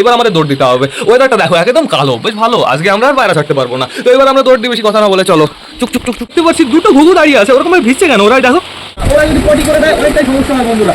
এবার আমাদের দৌড় দিতে হবে। ওয়েদারটা দেখো, একদম কালো। বেশ ভালো। আজকে আমরা আর বাইরে থাকতে পারব না। তো এবার আমরা দৌড় দিই বেশি কথা না বলে চলো। চুক চুক চুক চুকতে পারছি দুটো ঘুঘু দাঁড়িয়ে আছে। ওরকম ভিজছে কেন? ওরাই দেখো ওরা যদি পটি করে দেয়, অনেকটাই সমস্যা হয় বন্ধুরা।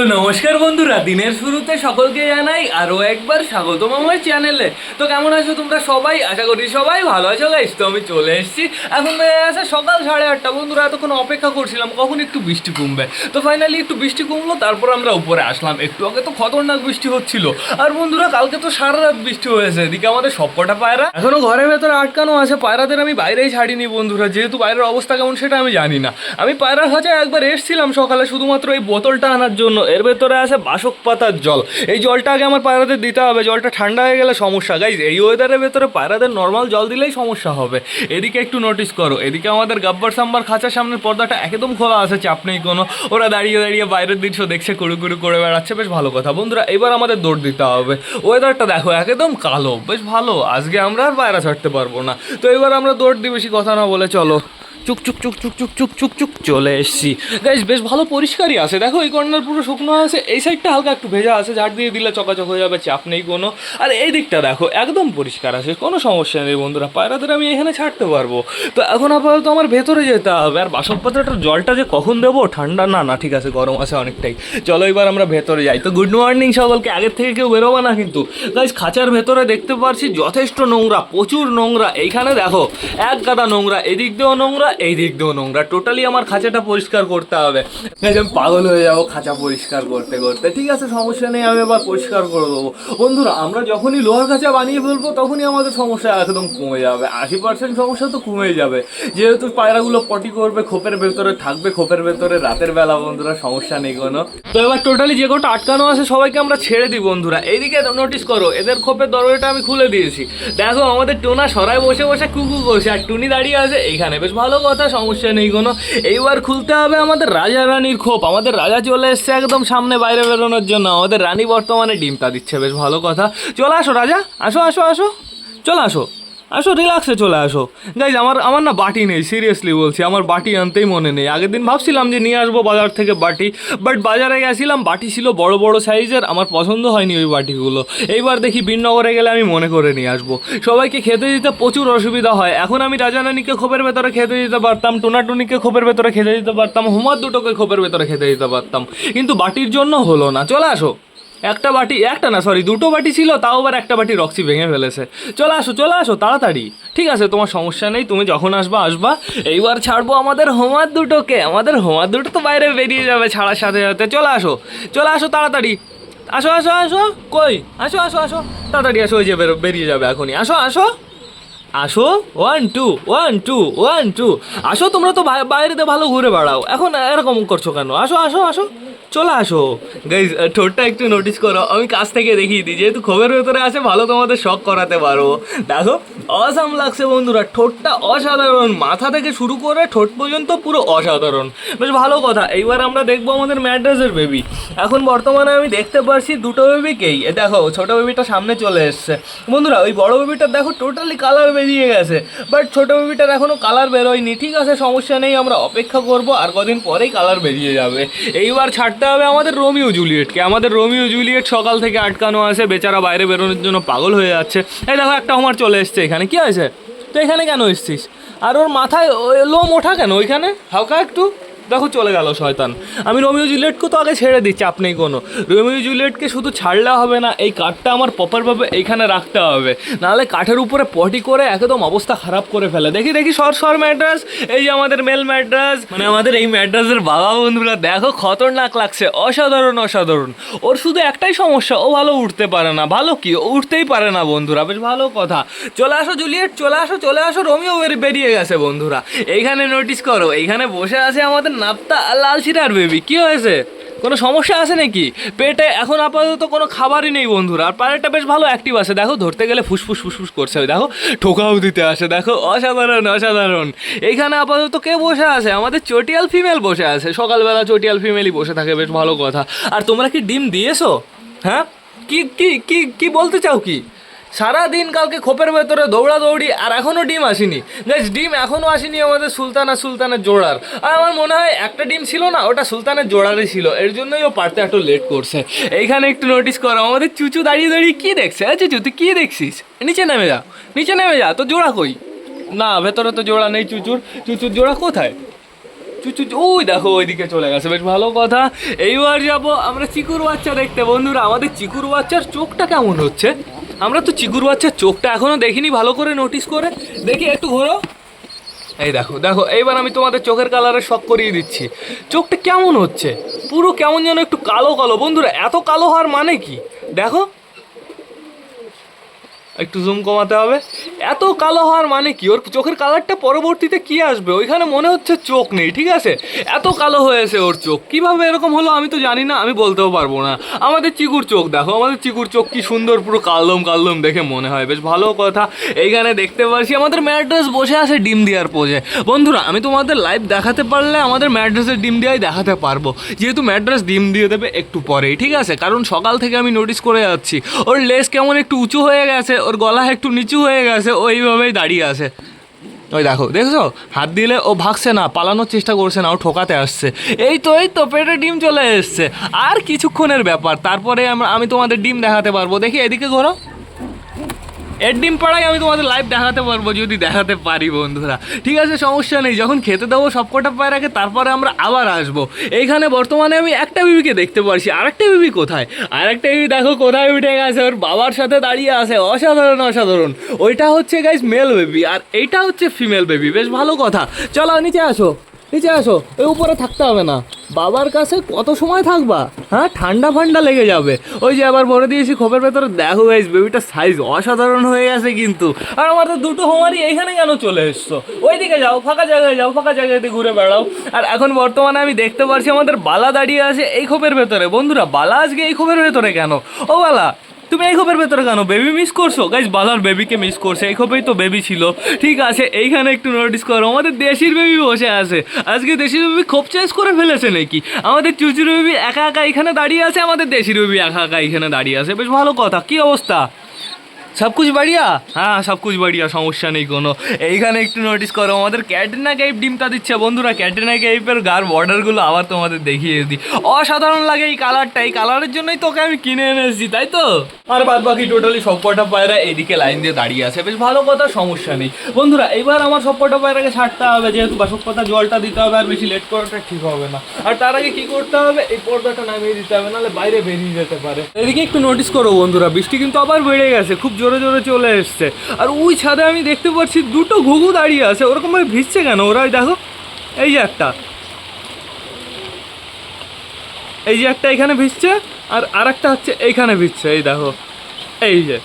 তো নমস্কার বন্ধুরা, দিনের শুরুতে সকলকে জানাই আরও একবার স্বাগতম আমার চ্যানেলে। তো কেমন আছো তোমরা সবাই? আশা করি সবাই ভালো আছো গাইস তো আমি চলে এসেছি। এখন আছে সকাল সাড়ে আটটা। বন্ধুরা, এতক্ষণ অপেক্ষা করছিলাম, কখন একটু বৃষ্টি কমবে। তো ফাইনালি একটু বৃষ্টি কমলো, তারপর আমরা উপরে আসলাম। একটু আগে তো খতরনাক বৃষ্টি হচ্ছিল। আর বন্ধুরা, কালকে তো সারা রাত বৃষ্টি হয়েছে, এদিকে আমাদের সবকটা পায়রা। এখনও ঘরের ভেতরে আটকানো আছে, পায়রাদের আমি বাইরেই ছাড়িনি বন্ধুরা, যেহেতু বাইরের অবস্থা কেমন সেটা আমি জানি না। আমি পায়রা খাঁচায় একবার এসেছিলাম সকালে, শুধুমাত্র এই বোতলটা আনার জন্য। এর ভেতরে আছে বাসক পাতার জল। এই জলটা আগে আমার পায়রাদের দিতে হবে, জলটা ঠান্ডা হয়ে গেলে সমস্যা। গাইজ এই ওয়েদারের ভেতরে পায়রাদের নর্মাল জল দিলেই সমস্যা হবে। এদিকে একটু নোটিস করো, এদিকে আমাদের গাব্বার সাম্বার খাঁচার সামনের পর্দাটা একদম খোলা আছে, চাপ নেই কোনো। ওরা দাঁড়িয়ে দাঁড়িয়ে বাইরের দৃশ্য দেখছে, কুড়ু কুড়ু করে বেড়াচ্ছে, বেশ ভালো কথা। বন্ধুরা, এবার আমাদের দৌড় দিতে হবে। ওয়েদারটা দেখো, একদম কালো, বেশ ভালো। আজকে আমরা আর পায়রা ছাড়তে পারব না। তো এবার আমরা দৌড় দিয়ে বেশি কথা না বলে চলো। চুক চুক চুক চুক চুক চুক চুক চুক, চলে এসছি। গাইস বেশ ভালো পরিষ্কারই আছে। দেখো, এই কর্নার পুরো শুকনো আছে। এই সাইডটা হালকা একটু ভেজা আছে। ঝাড় দিয়ে দিলে চকাচক হয়ে যাবে, চাপ নেই কোনো। আর এই দিকটা দেখো, একদম পরিষ্কার আছে। কোনো সমস্যা নেই বন্ধুরা। পায়রাদের আমি এখানে ছাড়তে পারব। তো এখন আপাতত আমার ভেতরে যেতে হবে। আর বাসনপত্রটার জলটা যে কখন দেবো, ঠান্ডা না না, ঠিক আছে, গরম আছে অনেকটাই। চলো এবার আমরা ভেতরে যাই। তো গুড মর্নিং সকলকে। আগের থেকে কেউ বেরোবো না কিন্তু। গাইস খাঁচার ভেতরে দেখতে পারছি যথেষ্ট নোংরা, প্রচুর নোংরা। এইখানে দেখো, এক গাদা নোংরা, এদিক দিয়েও নোংরা এই দিক দিয়েও নোংরা। টোটালি আমার খাঁচাটা পরিষ্কার করতে হবে। আমি পাগল হয়ে যাব খাঁচা পরিষ্কার করতে করতে। ঠিক আছে, সমস্যা নেই, আমি এবার পরিষ্কার করে দেবো। বন্ধুরা, আমরা যখনই লোহার খাঁচা বানিয়ে ফেলব, তখনই আমাদের সমস্যা একদম কমে যাবে। আশি পার্সেন্ট সমস্যা তো কমে যাবে। যেহেতু পায়রাগুলো পটি করবে, খোপের ভেতরে থাকবে, খোপের ভেতরে রাতের বেলা, বন্ধুরা, সমস্যা নেই কোনো। তো এবার টোটালি যে কটা আটকানো আছে, সবাইকে আমরা ছেড়ে দিই, বন্ধুরা। এইদিকে নোটিস করো, এদের খোপের দরজাটা আমি খুলে দিয়েছি। দেখো, আমাদের টোনা সরাই বসে বসে কুকু করছে আর টুনি দাঁড়িয়ে আছে এইখানে বেশ ভালো কথা, সমস্যা নেই কোনো। এইবার খুলতে হবে আমাদের রাজা রানীর খোপ। আমাদের রাজা চলে এসছে একদম সামনে বাইরে বেরোনোর জন্য। আমাদের রানী বর্তমানে ডিমটা দিচ্ছে, বেশ ভালো কথা। চলে আসো রাজা, আসো আসো আসো। চলে আসো। আসো রিল্যাক্সে চলে আসো। গাইজ আমার আমার না বাটি নেই সিরিয়াসলি বলছি, আমার বাটি আনতেই মনে নেই। আগের দিন ভাবছিলাম যে নিয়ে আসব বাজার থেকে বাটি বাট বাজারে গেছিলাম, বাটি ছিল বড় বড় সাইজের আমার পছন্দ হয়নি ওই বাটিগুলো। এইবার দেখি বিননগরে গেলে আমি মনে করে নিয়ে আসব। সবাইকে খেতে দিতে প্রচুর অসুবিধা হয়। এখন আমি রাজারানীকে খোপের ভেতরে খেতে দিতে পারতাম, টোনাটুনিকে খোপের ভেতরে খেতে দিতে পারতাম হুমার দুটোকে খোপের ভেতরে খেতে দিতে পারতাম। কিন্তু বাটির জন্য হলো না। চলে আসো। একটা বাটি, একটা না সরি দুটো বাটি ছিল, তাও আবার একটা বাটি রক্সি ভেঙে ফেলেছে। চলে আসো চলে আসো, তাড়াতাড়ি। ঠিক আছে, তোমার সমস্যা নেই, তুমি যখন আসবা আসবা। এইবার ছাড়বো আমাদের হোমার দুটোকে। আমাদের হোমার দুটো তো বাইরে বেরিয়ে যাবে ছাড়ার সাথে সাথে। চলে আসো চলে আসো, তাড়াতাড়ি। আসো আসো আসো। কই? আসো আসো আসো। তাড়াতাড়ি আসো, ওই যে বেরো- বেরিয়ে যাবে এখনই। আসো আসো। আসো one two one two one two আসো, তোমরা তো বাইরেতে ভালো ঘুরে বেড়াও। এখন এরকম করছ কেন? আসো আসো আসো। চলে আসো। গাইজ ঠোঁটটা একটু নোটিস করো। আমি কাছ থেকে দেখিয়ে দিই। যেহেতু খবরের ভেতরে আছে, ভালো তোমাদের শখ করাতে পারব দেখো অসাম লাগছে বন্ধুরা। ঠোঁটটা অসাধারণ। মাথা থেকে শুরু করে ঠোঁট পর্যন্ত পুরো অসাধারণ। বেশ ভালো কথা। এইবার আমরা দেখব আমাদের ম্যাড্রাসের বেবি এখন বর্তমানে আমি দেখতে পারছি দুটো বেবিকেই দেখো, ছোটো বেবিটা সামনে চলে এসছে। বন্ধুরা, ওই বড় বেবিটার দেখো টোটালি কালার বেরিয়ে গেছে। বাট ছোটো বেবিটার এখনও কালার বেরোয়নি। ঠিক আছে, সমস্যা নেই, আমরা অপেক্ষা করব। আর কদিন পরেই কালার বেরিয়ে যাবে। এইবার ছাড়তে হবে আমাদের রোমিও জুলিয়েটকে। আমাদের রোমিও জুলিয়েট সকাল থেকে আটকানো আছে, বেচারা বাইরে বেরোনোর জন্য পাগল হয়ে যাচ্ছে। এই দেখো, একটা আমার চলে এসছে এখানে। কি হয়েছে? তো এখানে কেন এসছিস? আর ওর মাথায় লোম ওঠা কেন ওইখানে? হালকা একটু। দেখো চলে গেল শয়তান। আমি রোমিও জুলিয়েটকে তো আগে ছেড়ে দিই চাপ নেই কোনো। রোমিও জুলিয়েটকে শুধু ছাড়লে হবে না, এই কাঠটা আমার প্রপারভাবে এইখানে রাখতে হবে। নাহলে কাঠের উপরে পটি করে একদম অবস্থা খারাপ করে ফেলে। দেখি দেখি, সর সর ম্যাড্রাস এই যে আমাদের মেল ম্যাড্রাস মানে আমাদের এই ম্যাড্রাসের বাবা বন্ধুরা, দেখো খতরনাক লাগছে। অসাধারণ অসাধারণ। ওর শুধু একটাই সমস্যা, ও ভালো উঠতে পারে না। ভালো কি? ও উঠতেই পারে না বন্ধুরা, বেশ ভালো কথা। চলে আসো জুলিয়েট, চলে আসো চলে আসো। রোমিও বের- বেরিয়ে গেছে বন্ধুরা। এইখানে নোটিস করো, এইখানে বসে আছে আমাদের নাপ্তা আর লাল শিরার বেবি কি হয়েছে? কোনো সমস্যা আছে নাকি? পেটে এখন আপাতত কোনো খাবারই নেই বন্ধুরা, আর পায়েরটা বেশ ভালো অ্যাক্টিভ আছে। দেখো, ধরতে গেলে ফুসফুস ফুসফুস করছে। দেখো, ঠোকাও দিতে আসে। দেখো, অসাধারণ অসাধারণ। এইখানে আপাতত কে বসে আছে? আমাদের চটিয়াল ফিমেল বসে আছে। সকালবেলা চটিয়াল ফিমেলই বসে থাকে, বেশ ভালো কথা। আর তোমরা কি ডিম দিয়েছ? হ্যাঁ? কি কি কি কি বলতে চাও কি? সারা দিন কালকে খোপের ভেতরে দৌড়াদৌড়ি আর এখনও ডিম আসেনি। গাইজ ডিম এখনও আসেনি আমাদের সুলতান সুলতানের জোড়ার। আর আমার মনে হয় একটা ডিম ছিল না, ওটা সুলতানের জোড়ারই ছিল। এর জন্যই ও পারতে একটু লেট করছে। এইখানে একটু নোটিস করো, আমাদের চুচু দাঁড়িয়ে দাঁড়িয়ে কী দেখছে? হ্যাঁ চুচু, তুই কী দেখছিস? নিচে নেমে যা, নিচে নেমে যা তো জোড়া কই? না, ভেতরে তো জোড়া নেই চুচুর। চুচুর জোড়া কোথায়? চুচু, ওই দেখো, ওইদিকে চলে গেছে। বেশ ভালো কথা। এইবার যাব আমরা চিকুর বাচ্চা দেখতে। বন্ধুরা, আমাদের চিকুর বাচ্চার চোখটা কেমন হচ্ছে? আমরা তো চিকুর বাচ্চার চোখটা এখনও দেখিনি, ভালো করে নোটিস করে। দেখি একটু ঘোরো। এই দেখো দেখো, এইবার আমি তোমাদের চোখের কালারে শখ করিয়ে দিচ্ছি। চোখটা কেমন হচ্ছে? পুরো কেমন যেন একটু কালো কালো। বন্ধুরা, এত কালো হওয়ার মানে কি? দেখো। একটু জুম কমাতে হবে। এত কালো হওয়ার মানে কি? ওর চোখের কালারটা পরবর্তীতে কি আসবে? ওইখানে মনে হচ্ছে চোখ নেই, ঠিক আছে? এত কালো হয়েছে ওর চোখ। কীভাবে এরকম হলো আমি তো জানি না, আমি বলতেও পারব না। আমাদের চিকুর চোখ, দেখো, আমাদের চিকুর চোখ কি সুন্দর, পুরো কালদম কালদম দেখে মনে হয়। বেশ ভালো কথা। এইখানে দেখতে পাচ্ছি আমাদের ম্যাড্রেস বসে আছে ডিম দেওয়ার পোজে বন্ধুরা, আমি তোমাদের লাইভ দেখাতে পারলে আমাদের ম্যাড্রেসের ডিম দেওয়াই দেখাতে পারব। যেহেতু ম্যাড্রেস ডিম দিয়ে দেবে একটু পরেই, ঠিক আছে? কারণ সকাল থেকে আমি নোটিস করে যাচ্ছি। ওর লেস কেমন একটু উঁচু হয়ে গেছে ওর গলা একটু নিচু হয়ে গেছে, ওইভাবেই দাঁড়িয়ে আছে। ওই দেখো, দেখছ? হাত দিলে ও ভাগছে না, পালানোর চেষ্টা করছে না, ও ঠোকাতে আসছে। এই তো এই তো, পেটে ডিম চলে এসছে। আর কিছুক্ষণের ব্যাপার, তারপরে আমি তোমাদের ডিম দেখাতে পারব। দেখি এদিকে ঘোরো এর ডিম পাড়াই আমি তোমাদের লাইভ দেখাতে পারব, যদি দেখাতে পারি বন্ধুরা। ঠিক আছে, সমস্যা নেই, যখন খেতে দেবো সব সবকটা পায়রাকে তারপরে আমরা আবার আসব। এইখানে বর্তমানে আমি একটা বিবিকে দেখতে পারছি, আরেকটা বিবি কোথায়? আরেকটা বিবি দেখো কোথায় উঠে গেছে, ওর বাবার সাথে দাঁড়িয়ে আছে, অসাধারণ অসাধারণ। ওইটা হচ্ছে গাইস মেল বেবি আর এইটা হচ্ছে ফিমেল বেবি বেশ ভালো কথা। চলো, নিচে আসো নিচে আসো এই উপরে থাকতে হবে না। বাবার কাছে কত সময় থাকবা? হ্যাঁ ঠান্ডা ফান্ডা লেগে যাবে। ওই যে আবার ভরে দিয়েছি, খোপের ভেতরে দেখো গাইস বেবিটার সাইজ অসাধারণ হয়ে গেছে কিন্তু। আর আমার তো দুটো হোমারি এইখানে কেন চলে এসছো? ওইদিকে যাও, ফাঁকা জায়গায় যাও, ফাঁকা জায়গাতে ঘুরে বেড়াও। আর এখন বর্তমানে আমি দেখতে পারছি আমাদের বালা দাঁড়িয়ে আছে এই খোপের ভেতরে। বন্ধুরা, বালা আজকে এই খোপের ভেতরে কেন? ও বালা তুমি এই খোপের ভেতরে কেন? বেবি মিস করছ? গাইজ বালার বেবিকে মিস করছে। এই খোপেই তো বেবি ছিল। ঠিক আছে, এইখানে একটু নোটিস করো। আমাদের দেশির বেবি বসে আছে। আজকে দেশির বেবি খোপ চেঞ্জ করে ফেলেছে নাকি? আমাদের চুচুর বেবি একা একা এখানে দাঁড়িয়ে আছে, আমাদের দেশির বেবি একা একা এখানে দাঁড়িয়ে আছে। বেশ ভালো কথা। কি অবস্থা? সব কিছু বাড়িয়া? হ্যাঁ সব কিছু বাড়িয়া, সমস্যা নেই কোনো। এইখানে একটু নোটিস করো, আমাদের ক্যাটরিনা কাইপ ডিমটা দিচ্ছে। বন্ধুরা, ক্যাটরিনা কাইপের গার বর্ডারগুলো আবার তোমাদের দেখিয়ে দিই। অসাধারণ লাগে এই কালারটা এই কালারের জন্যই তোকে আমি কিনে এনে এসেছি তাই তো? আর বাদ বাকি টোটালি সব কটা পায়রা এদিকে লাইন দিয়ে দাঁড়িয়ে আছে। বেশ ভালো কথা, সমস্যা নেই। বন্ধুরা এইবার আমার সব কটা পায়রাকে ছাড়তে হবে, যেহেতু বাসক কথা জলটা দিতে হবে, আর বেশি লেট করাটা ঠিক হবে না। আর তার আগে কি করতে হবে? এই পর্দাটা নামিয়ে দিতে হবে, নাহলে বাইরে বেরিয়ে যেতে পারে। এদিকে একটু নোটিস করো বন্ধুরা, বৃষ্টি কিন্তু আবার বেড়ে গেছে। খুব জোরে জোরে জোরে চলে এসছে। আর ওই ছাদে আমি দেখতে পাচ্ছি দুটো ঘুঘু দাঁড়িয়ে আছে। ওরকম ভাবে ভিজছে কেন ওরা? দেখো, এই যে একটা। এই যে একটা এখানে ভিজছে, আর আর একটা হচ্ছে এইখানে ভিজছে, এই দেখো। এই যে।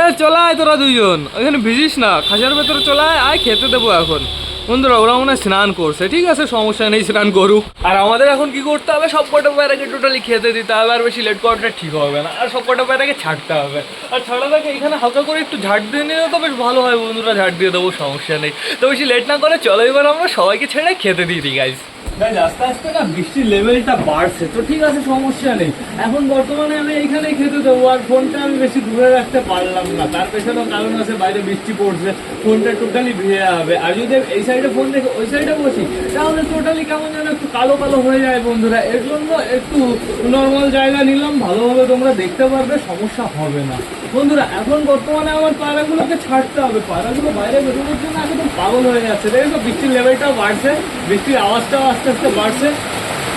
এ চলায় তোরা দুইজন। ওইখানে ভিজিস না। খাঁচার ভেতরে চলায় আয় আয় খেতে দেবো এখন। বন্ধুরা, ওরা মনে স্নান করছে। ঠিক আছে, সমস্যা নেই, স্নান করুক। আর আমাদের এখন কি করতে হবে? সব কটা প্যারাকে টোটালি খেতে দিতে হবে, আর বেশি লেট করাটা ঠিক হবে না। আর সব কটা প্যারাকে ছাড়তে হবে। আর ছাড়া দেখে, এখানে হালকা করে একটু ঝাড় দিয়ে নিলে তো বেশ ভালো হয় বন্ধুরা, ঝাড় দিয়ে দেবো, সমস্যা নেই। তো বেশি লেট না করে চলো, এবার আমরা সবাইকে ছেড়ে খেতে দিই গাইজ গাইজ আস্তে আস্তে না বৃষ্টির লেভেলটা বাড়ছে, তো ঠিক আছে, সমস্যা নেই। এখন বর্তমানে আমি এইখানেই খেতে দেবো, আর ফোনটা আমি বেশি দূরে রাখতে পারলাম না। তার পেছনেও কারণ আছে, বাইরে বৃষ্টি পড়ছে, ফোনটা টোটালি ভিজে যাবে। আর যদি এই সাইডে ফোন রেখে ওই সাইডে বসি, তাহলে টোটালি কেমন যেন একটু কালো কালো হয়ে যায় বন্ধুরা। এর জন্য একটু নর্মাল জায়গা নিলাম, ভালোভাবে তোমরা দেখতে পারবে, সমস্যা হবে না। বন্ধুরা, এখন বর্তমানে আমার পায়রাগুলোকে ছাড়তে হবে। পায়রাগুলো বাইরে বেরোনোর জন্য একদম পাগল হয়ে যাচ্ছে। দেখো বৃষ্টির লেভেলটাও বাড়ছে, বৃষ্টির আওয়াজটাও আস্তে আস্তে বাড়ছে।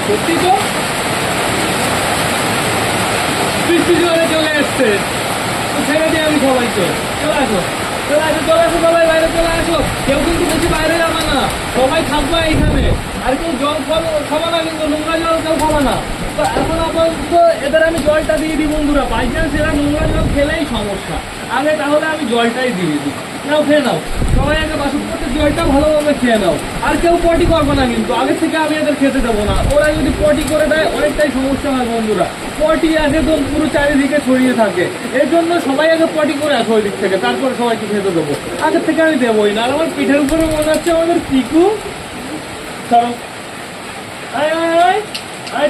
সত্যি তো? বৃষ্টি জোরে চলে এসছে। ছেড়ে দিই আমি সবাইকে। চলে আসো। চলে আসো চলে আসো সবাই, বাইরে চলে আসো। কেউ কিন্তু বেশি বাইরে যাবে না। সবাই থাকবে এইখানে। আর কেউ জল খাব না কিন্তু, নোংরা জল কেউ খাব না। তো এখন আপাতত এদের আমি জলটা দিয়ে দিই বন্ধুরা। বাই চান্স এরা নোংরা জল খেলেই সমস্যা। আগে তাহলে আমি জলটাই দিয়ে দিই। নাও, খেয়ে নাও। সবাই আগে বাসন করতে জলটা ভালোভাবে খেয়ে নাও। আর কেউ পটি করবে না কিন্তু, আগে থেকে আমি এদের খেতে দেবো না। ওরা যদি পটি করে দেয়, অনেকটাই সমস্যা হয়, বন্ধুরা। পটি একদম পুরো চারিদিকে ছড়িয়ে থাকে। এর জন্য সবাই আগে পটি করে আসো ওই দিক থেকে, তারপরে সবাইকে খেতে দেবো। আগের থেকে আমি দেবোই, না আর আমার পিঠের উপরে মনে হচ্ছে আমাদের পিকু। চলো। আয় আয় আয় আয়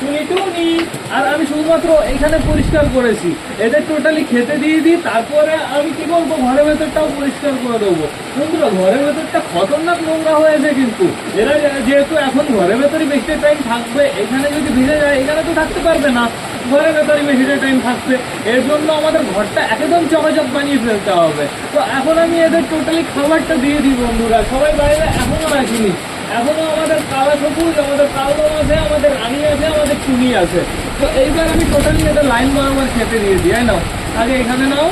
তুমি টুনি আর আমি শুধুমাত্র এখানে পরিষ্কার করেছি। এদের টোটালি খেতে দিয়ে দিই, তারপরে আমি কি বলব, ঘরের ভেতরটাও পরিষ্কার করে দেবো। বন্ধুরা, ঘরের ভেতরটা খতরনাক নোংরা হয়েছে কিন্তু। এরা যেহেতু এখন ঘরের ভেতরই বেশি টাইম থাকবে, এখানে যদি ভিজে যায়, এখানে তো থাকতে পারবে না। ঘরের ভেতরই বেশি টাইম থাকবে। এর জন্য আমাদের ঘরটা একদম চকাচক বানিয়ে ফেলতে হবে। তো এখন আমি এদের টোটালি খাবারটা দিয়ে দিই, বন্ধুরা। সবাই বাইরে এখনও রাখিনি। এখনও আমাদের কালা সবুজ, আমাদের কালো আছে, আমাদের রানি আছে, আমাদের চুনি আছে। তো এইবার আমি টোটালি এদের লাইন বরাবর খেতে দিয়ে দিই, তাই নাও আগে এখানে নাও,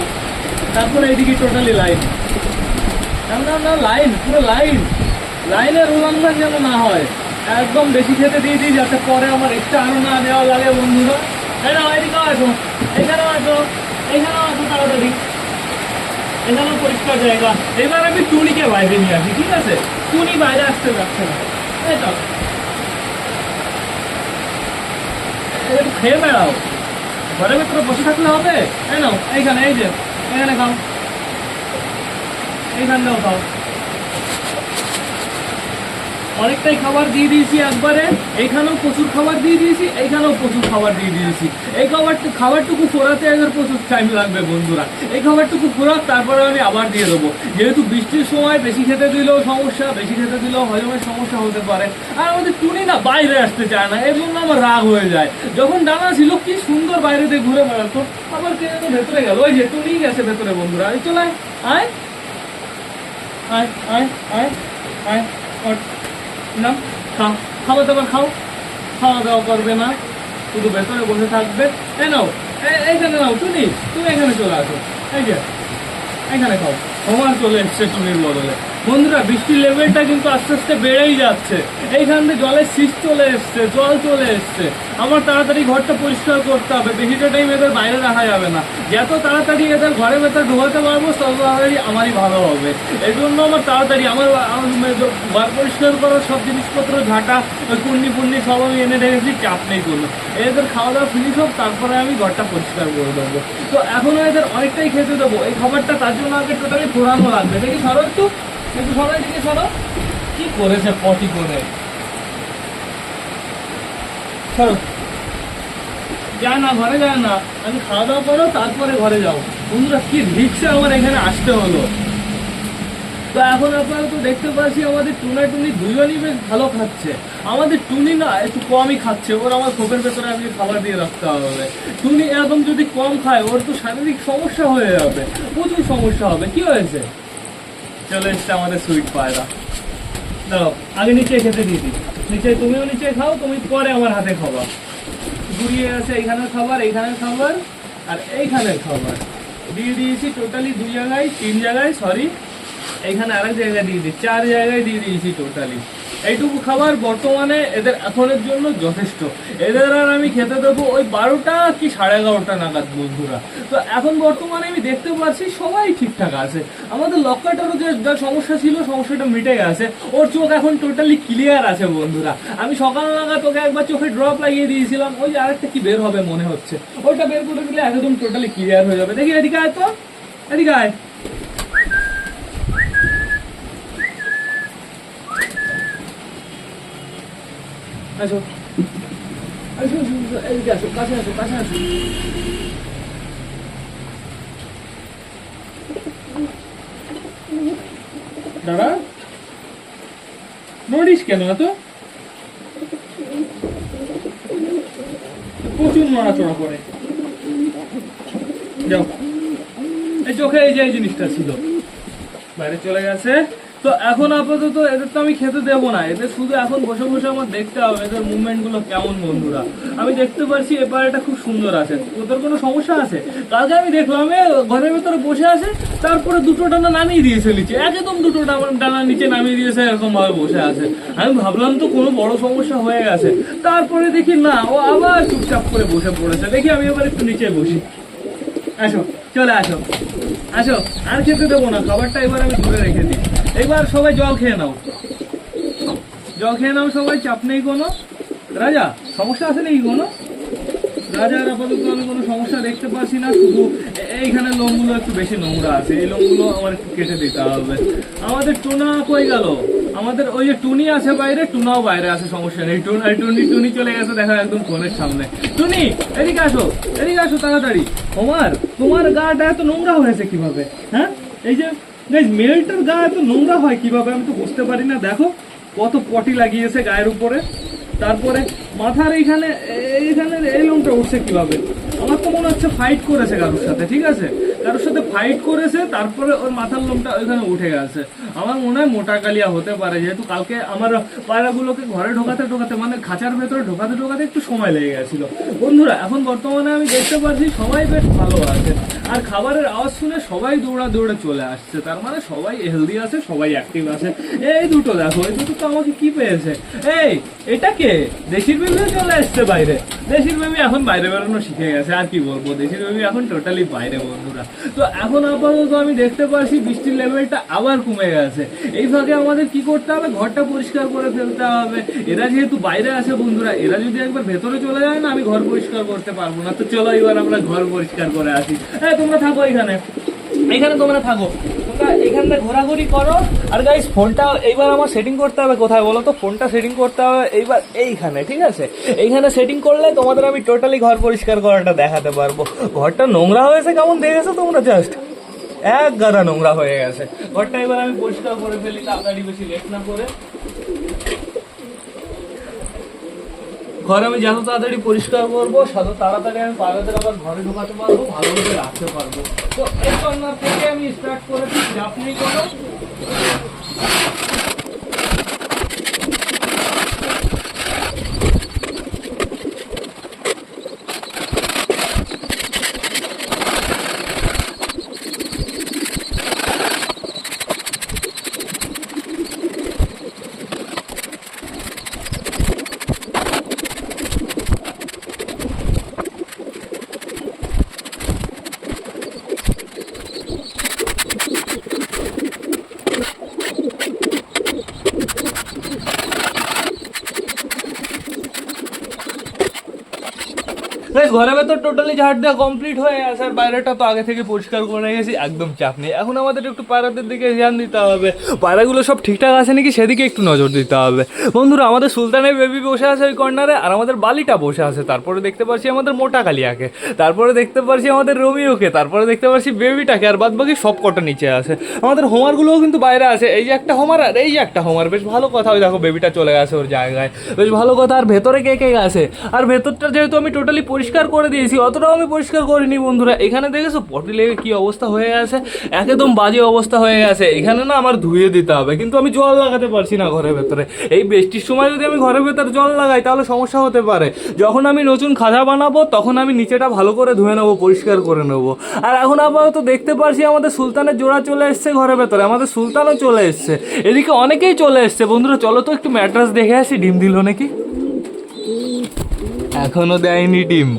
তারপরে এইদিকে টোটালি লাইন না না না লাইন পুরো লাইন লাইনের উল্লঙ্ঘন যেন না হয়, একদম বেশি খেতে দিয়ে দিই যাতে পরে আমার এক্সট্রা আরও না দেওয়া লাগে বন্ধুরা। এই নাও এদিকেও আসো, এখানেও আসো এখানেও আসো তাড়াতাড়ি। এখানেও পরিষ্কার জায়গা। এবার আমি টুনিকে বাইরে নিয়ে আসি, ঠিক আছে? টুনি বাইরে আসতে যাচ্ছে না। তো। খেয়ে বেড়াও। ঘরের ভিতরে বসে থাকলে হবে? এই নাও, এইখানে, এই যে, এখানে খাও। এইখানটাও খাও। অনেকটাই খাবার দিয়ে দিয়েছি একবারে। এইখানেও প্রচুর খাবার দিয়ে দিয়েছি, এইখানেও প্রচুর খাবার দিয়ে দিয়েছি। এই খাবারটুকু খাবারটুকু ফোরাতে এদের প্রচুর টাইম লাগবে বন্ধুরা। এই খাবারটুকু ফোরাক তারপরে আমি আবার দিয়ে দেবো। যেহেতু বৃষ্টির সময় বেশি খেতে দিলেও সমস্যা, বেশি খেতে দিলেও হজমের সমস্যা হতে পারে। আর আমাদের টুনি না বাইরে আসতে চায় না, এর জন্য আমার রাগ হয়ে যায়। যখন ডানা ছিল, কি সুন্দর বাইরে দিয়ে ঘুরে বেড়াতো। আবার কে যেন ভেতরে গেল। ওই যে টুনি গেছে ভেতরে বন্ধুরা। এই চলে আয়। আয় আয় আয় আয় আয় নাও খাও। খাবার দাবার খাও। খাওয়া দাওয়া করবে না। শুধু ভেতরে বসে থাকবে। এই নাও এই- এইখানে নাও, তুমি তুমি এখানে চলে আসো। এই যে, এখানে খাও। তোমার চলে এসছে চুরির বদলে। বন্ধুরা, বৃষ্টির লেভেলটা কিন্তু আস্তে আস্তে বেড়েই যাচ্ছে। এইখান থেকে জলের শীষ চলে এসছে, জল চলে এসছে। আমার তাড়াতাড়ি ঘরটা পরিষ্কার করতে হবে। বেশিটা টাইম এদের বাইরে রাখা যাবে না। যত তাড়াতাড়ি এদের ঘরে ভেতর ঢোকাতে পারব, তত তাড়াতাড়ি আমারই ভালো হবে। এই জন্য আমার তাড়াতাড়ি আমার ঘর পরিষ্কার করার সব জিনিসপত্র, ঝাঁটা, কুন্নি পুন্নি সব আমি এনে রেখেছি, চাপ নেই কোনো। এদের খাওয়া দাওয়া ফিনিশ হোক তারপরে আমি ঘরটা পরিষ্কার করে দেবো। তো এখনও এদের অনেকটাই খেতে দেবো। এই খাবারটা তার জন্য আগে টোটালি ফোরানো লাগবে। দেখি সরো একটু কি করেছে, পটি করে? যায় না, ঘরে যায় না। আমি খাওয়া দাওয়া করো, তারপরে ঘরে যাও। বন্ধুরা, কি আমার এখানে আসতে হলো? তো এখন আপাতত দেখতে পাচ্ছি, আমাদের টুনা টুনি দুজনই বেশ ভালো খাচ্ছে। আমাদের টুনি না, একটু কমই খাচ্ছে। ওর আমার খোপের ভেতরে আমি খাবার দিয়ে রাখতে হবে। টুনি এরকম যদি কম খায়, ওর তো শারীরিক সমস্যা হয়ে যাবে। প্রচুর সমস্যা হবে। কি হয়েছে? চলে এসছে আমাদের সুইট পায়রা। দাঁড়াও, আগে নিচে খেতে দিয়ে দিই। নিচে তুমিও নিচে খাও, তুমি পরে আমার হাতে খাবা। ঘুরিয়ে আছে এইখানের খাবার এইখানের খাবার, আর এইখানের খাবার। দিয়ে দিয়েছি টোটালি দু জায়গায়, তিন জায়গায় সরি এইখানে আরেক জায়গায় দিয়ে দিই, চার জায়গায় দিয়ে দিয়েছি টোটালি এইটুকু খাবার বর্তমানে এদের এখনের জন্য যথেষ্ট। এদের আর আমি খেতে দেবো ওই বারোটা কি সাড়ে এগারোটা নাগাদ, বন্ধুরা। তো এখন বর্তমানে আমি দেখতে পাচ্ছি সবাই ঠিকঠাক আছে। আমাদের লক্কাটারও যে যা সমস্যা ছিল, সমস্যাটা মিটে গেছে। ওর চোখ এখন টোটালি ক্লিয়ার আছে, বন্ধুরা। আমি সকাল নাগাদ ওকে একবার চোখে ড্রপ লাগিয়ে দিয়েছিলাম। ওই যে আরেকটা কি বের হবে মনে হচ্ছে। ওটা বের করে দিলে একদম টোটালি ক্লিয়ার হয়ে যাবে। দেখি, এদিকে আয় তো। এদিকে আয়। আসো আসো, আসো, এদিকে আসো কাছে আসো কাছে আসো দাঁড়া নড়িস কেন এত? প্রচুর নড়াচড়া করে। যাও। এই চোখে এই যে এই জিনিসটা ছিল। বাইরে চলে গেছে। তো এখন আপাতত এদের তো আমি খেতে দেবো না। এদের শুধু এখন বসে বসে আমার দেখতে হবে এদের মুভমেন্টগুলো কেমন বন্ধুরা। আমি দেখতে পাচ্ছি এ পাড়াটা খুব সুন্দর আছে। ওদের কোনো সমস্যা আছে? কালকে আমি দেখলাম ঘরের ভেতরে বসে আছে, তারপরে দুটো ডানা নামিয়ে দিয়েছে নিচে। একদম দুটো ডানা- ডানা নিচে নামিয়ে দিয়েছে এরকম ভাবে বসে আছে। আমি ভাবলাম তো কোনো বড় সমস্যা হয়ে গেছে। তারপরে দেখি না, ও আবার চুপচাপ করে বসে পড়েছে। দেখি আমি এবার একটু নিচে বসি। আসো, চলে আসো। আসো, আর খেতে দেবো না, খাবারটা এবার আমি ধরে রেখে দিই। এবার সবাই জল খেয়ে নাও। জল খেয়ে নাও সবাই, চাপ নেই কোনো। রাজা, সমস্যা আছে নাকি কোনো? রাজার আপাতত আমি কোনো সমস্যা দেখতে পাচ্ছি না, শুধু এইখানে লোমগুলো একটু বেশি নোংরা আছে। এই লোমগুলো আমার একটু কেটে দিতে হবে। আমাদের টোনা কই গেল? আমাদের ওই যে টুনি আছে বাইরে, টুনাও বাইরে আছে, সমস্যা নেই। টুন, টুনি টুনি চলে গেছে, দেখা একদম ফোনের সামনে। টুনি, এদিকে আসো এদিকে আসো তাড়াতাড়ি। তোমার তোমার গাটা এত নোংরা হয়েছে কীভাবে হ্যাঁ? এই যে মেলটার গা এত নোংরা হয় কীভাবে আমি তো বুঝতে পারি না। দেখো কত পটি লাগিয়েছে গায়ের উপরে। তারপরে মাথার এইখানে এইখানে এই লোমটা উঠছে কীভাবে? আমার তো মনে হচ্ছে ফাইট করেছে কারোর সাথে, ঠিক আছে? কারোর সাথে ফাইট করেছে, তারপরে ওর মাথার লোমটা ওইখানে উঠে গেছে। আমার মনে হয় মোটা কালিয়া হতে পারে, যেহেতু কালকে আমার পায়রাগুলোকে ঘরে ঢোকাতে ঢোকাতে মানে খাঁচার ভেতরে ঢোকাতে ঢোকাতে একটু সময় লেগে গেছিল। বন্ধুরা, এখন বর্তমানে আমি দেখতে পাচ্ছি সবাই বেশ ভালো আছে। আর খাবারের আওয়াজ শুনে সবাই দৌড়া দৌড়ে চলে আসছে। তার মানে সবাই হেলদি আছে, সবাই অ্যাক্টিভ আছে। এই দুটো দেখো, এই দুটো তো আমাকে কি পেয়েছে? এই, এটা কে? দেশির বেবি চলে আসছে বাইরে। দেশির বেবি এখন বাইরে বেরোনো শিখে গেছে, আর কি বলব? দেশির বেবি এখন টোটালি বাইরে, বন্ধুরা। তো এখন আপাতত আমি দেখতে পাচ্ছি বৃষ্টির লেভেলটা আবার কমে গেছে। এই ফাঁকে আমাদের কি করতে হবে? ঘরটা পরিষ্কার করে ফেলতে হবে। এরা যেহেতু বাইরে আছে, বন্ধুরা, এরা যদি একবার ভেতরে চলে যায় না, আমি ঘর পরিষ্কার করতে পারব না। তো চলো এবার আমরা ঘর পরিষ্কার করে আসি। হ্যাঁ তোমরা থাকো এখানে। এখানে তোমরা থাকো। তোমরা এখানে ঘোরাঘুরি করো। আর গাইস ফোনটা এইবার আমার সেটিং করতে হবে কোথায় বলো তো? ফোনটা সেটিং করতে হবে এইবার এইখানে, ঠিক আছে? এইখানে সেটিং করলে তোমাদের আমি টোটালি ঘর পরিষ্কার করাটা দেখাতে পারব। ঘরটা নোংরা হয়েছে কেমন দেখেছ তোমরা জাস্ট এক গাদা নোংরা হয়ে গেছে। ঘরটা এবার আমি পরিষ্কার করে ফেলি, তাড়াতাড়ি বেশি লেট না করে। ঘর আমি যত তাড়াতাড়ি পরিষ্কার করব তত তাড়াতাড়ি আমি পাড়াদের আবার ঘরে ঢোকাতে পারব ভালো করে রাখতে পারব। তো এই কন্যা থেকে আমি স্টার্ট করেছি চাপ নেই ঘরের ভেতর টোটালি ঝাড় দেওয়া কমপ্লিট হয়ে গেছে। আর বাইরেটা তো আগে থেকে পরিষ্কার করে গেছি, একদম চাপ নেই। এখন আমাদের একটু পায়রাদের দিকে ধ্যান দিতে হবে। পায়রাগুলো সব ঠিকঠাক আছে নাকি সেদিকে একটু নজর দিতে হবে। বন্ধুরা, আমাদের সুলতানের বেবি বসে আছে ওই কর্নারে আর আমাদের বালিটা বসে আছে। তারপরে দেখতে পাচ্ছি আমাদের মোটা কালিয়াকে। তারপরে দেখতে পাচ্ছি আমাদের রবিওকে তারপরে দেখতে পাচ্ছি বেবিটাকে আর বাদ বাকি সব কটা নিচে আছে। আমাদের হোমারগুলোও কিন্তু বাইরে আছে। এই যে একটা হোমার আর এই যে একটা হোমার। বেশ ভালো কথা। ওই দেখো বেবিটা চলে গেছে ওর জায়গায়। বেশ ভালো কথা। আর ভেতরে কে কে গেছে? আর ভেতরটা যেহেতু আমি টোটালি পরিষ্কার করে দিয়েছি, অতটাও আমি পরিষ্কার করিনি বন্ধুরা। এখানে দেখেছ পটি লেগে কি অবস্থা হয়ে গেছে? একদম বাজে অবস্থা হয়ে গেছে। এখানে না আমার ধুয়ে দিতে হবে, কিন্তু আমি জল লাগাতে পারছি না ঘরের ভেতরে। এই বৃষ্টির সময় যদি আমি ঘরের ভেতরে জল লাগাই, তাহলে সমস্যা হতে পারে। যখন আমি নতুন খাজা বানাবো, তখন আমি নিচেটা ভালো করে ধুয়ে নেব, পরিষ্কার করে নেব। আর এখন আপাতত দেখতে পারছি, আমাদের সুলতানের জোড়া চলে এসছে ঘরের ভেতরে। আমাদের সুলতানও চলে এসছে। এদিকে অনেকেই চলে এসছে। বন্ধুরা, চলো তো একটু ম্যাট্রাস দেখে আসি। ডিম দিল নাকি? এখনও দেয়নি ডিম।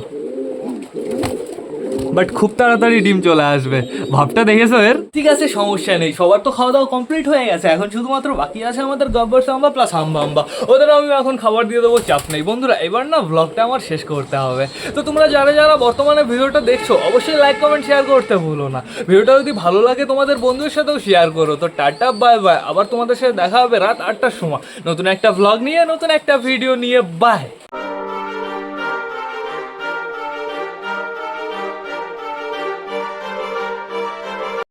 বাট খুব তাড়াতাড়ি ডিম চলে আসবে। ভাবটা দেখেছ এর? ঠিক আছে, সমস্যা নেই। সবার তো খাওয়া দাওয়া কমপ্লিট হয়ে গেছে। এখন শুধুমাত্র বাকি আছে আমাদের গব্বর সাম্বা প্লাস হাম্বা হাম্বা। ওদের আমি এখন খাবার দিয়ে দেবো, চাপ নেই। বন্ধুরা, এবার না ব্লগটা আমার শেষ করতে হবে। তো তোমরা যারা যারা বর্তমানে ভিডিওটা দেখছ, অবশ্যই লাইক কমেন্ট শেয়ার করতে ভুলো না। ভিডিওটা যদি ভালো লাগে তোমাদের বন্ধুদের সাথেও শেয়ার করো। তো টাটা বাই বাই আবার তোমাদের সাথে দেখা হবে রাত আটটার সময়। নতুন একটা ভ্লগ নিয়ে, নতুন একটা ভিডিও নিয়ে। বাই